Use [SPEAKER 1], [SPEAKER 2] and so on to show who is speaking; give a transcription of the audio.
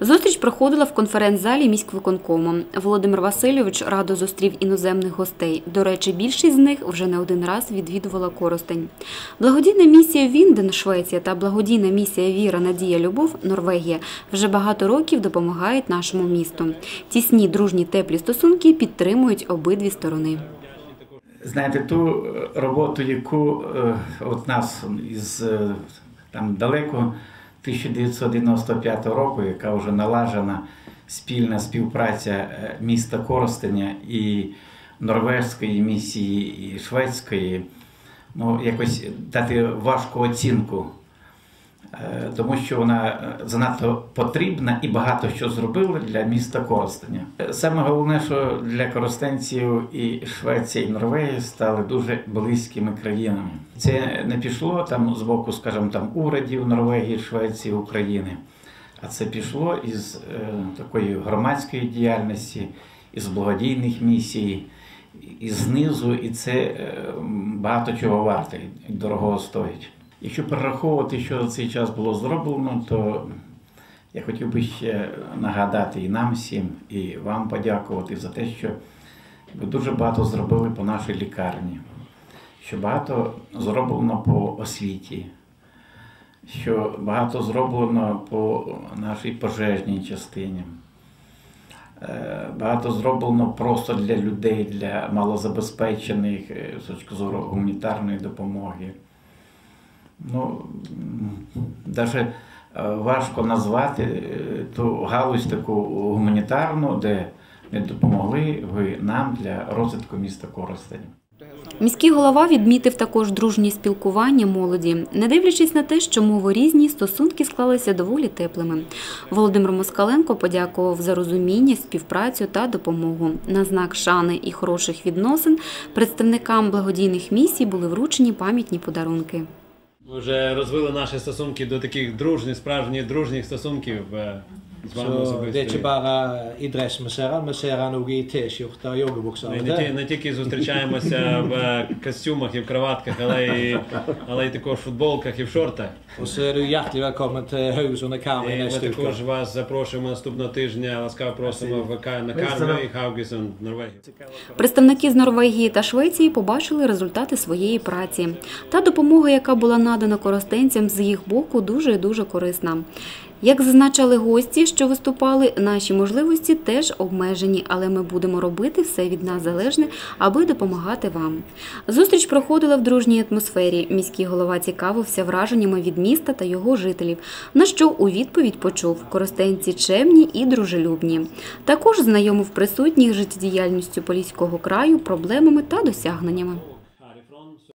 [SPEAKER 1] Зустріч проходила в конференц-залі міськвиконкому. Володимир Васильович радо зустрів іноземних гостей. До речі, більшість з них вже не один раз відвідувала Коростень. Благодійна місія Вінден, Швеція та благодійна місія Віра, Надія, Любов, Норвегія вже багато років допомагають нашому місту. Тісні, дружні, теплі стосунки підтримують обидві сторони.
[SPEAKER 2] Знаєте, ту роботу, яку е, от нас із е, там далеко 1995 року, яка вже налажена спільна співпраця е, міста Коростеня і норвезької місії, і шведської, ну якось дати важку оцінку. Е, Тому що вона е, занадто потрібна і багато що зробила для міста Коростеня. Е, Саме головне, що для коростенців і Швеція, і Норвегія стали дуже близькими країнами. Це не пішло там з боку, скажімо, там урядів Норвегії, Швеції, України, а це пішло із такої громадської діяльності, із благодійних місій, і знизу, і це багато чого варте, дорого стоїть. Якщо перераховувати, що за цей час було зроблено, то я хотів би ще нагадати і нам всім, і вам подякувати за те, що ви дуже багато зробили по нашій лікарні, що багато зроблено по освіті, що багато зроблено по нашій пожежній частині. Е, Багато зроблено просто для людей, для малозабезпечених е, з точки зору гуманітарної допомоги. Ну, навіть важко назвати е, ту галузь таку гуманітарну, де не допомогли ви нам для розвитку міста Коростень.
[SPEAKER 1] Міський голова відмітив також дружні спілкування молоді. Не дивлячись на те, що мови різні, стосунки склалися доволі теплими. Володимир Москаленко подякував за розуміння, співпрацю та допомогу. На знак шани і хороших відносин представникам благодійних місій були вручені пам'ятні подарунки.
[SPEAKER 3] Ми вже розвили наші стосунки до таких дружніх, справжніх дружніх стосунків е,
[SPEAKER 4] Så det
[SPEAKER 3] особисто.
[SPEAKER 4] inte bara i dress med Serran, men Serran nog i t-shirt och joggebyxor.
[SPEAKER 3] Не, не тільки зустрічаємося в костюмах і в кроватках, але й, але й також в футболках і в шортах.
[SPEAKER 4] Och så är du hjärtligt välkommen till
[SPEAKER 3] ми також вас запрошуємо наступного тижня. Ласкаво просимо в на Кармію і Хаугісон, Норвегію.
[SPEAKER 1] Представники з Норвегії та Швеції побачили результати своєї праці. Та допомога, яка була надана коростенцям з їх боку, дуже і дуже корисна. Як зазначали гості, що виступали, наші можливості теж обмежені, але ми будемо робити все від нас залежне, аби допомагати вам. Зустріч проходила в дружній атмосфері. Міський голова цікавився враженнями від міста та його жителів, на що у відповідь почув коростенці чемні і дружелюбні. Також знайомив присутніх життєдіяльністю Поліського краю, проблемами та досягненнями.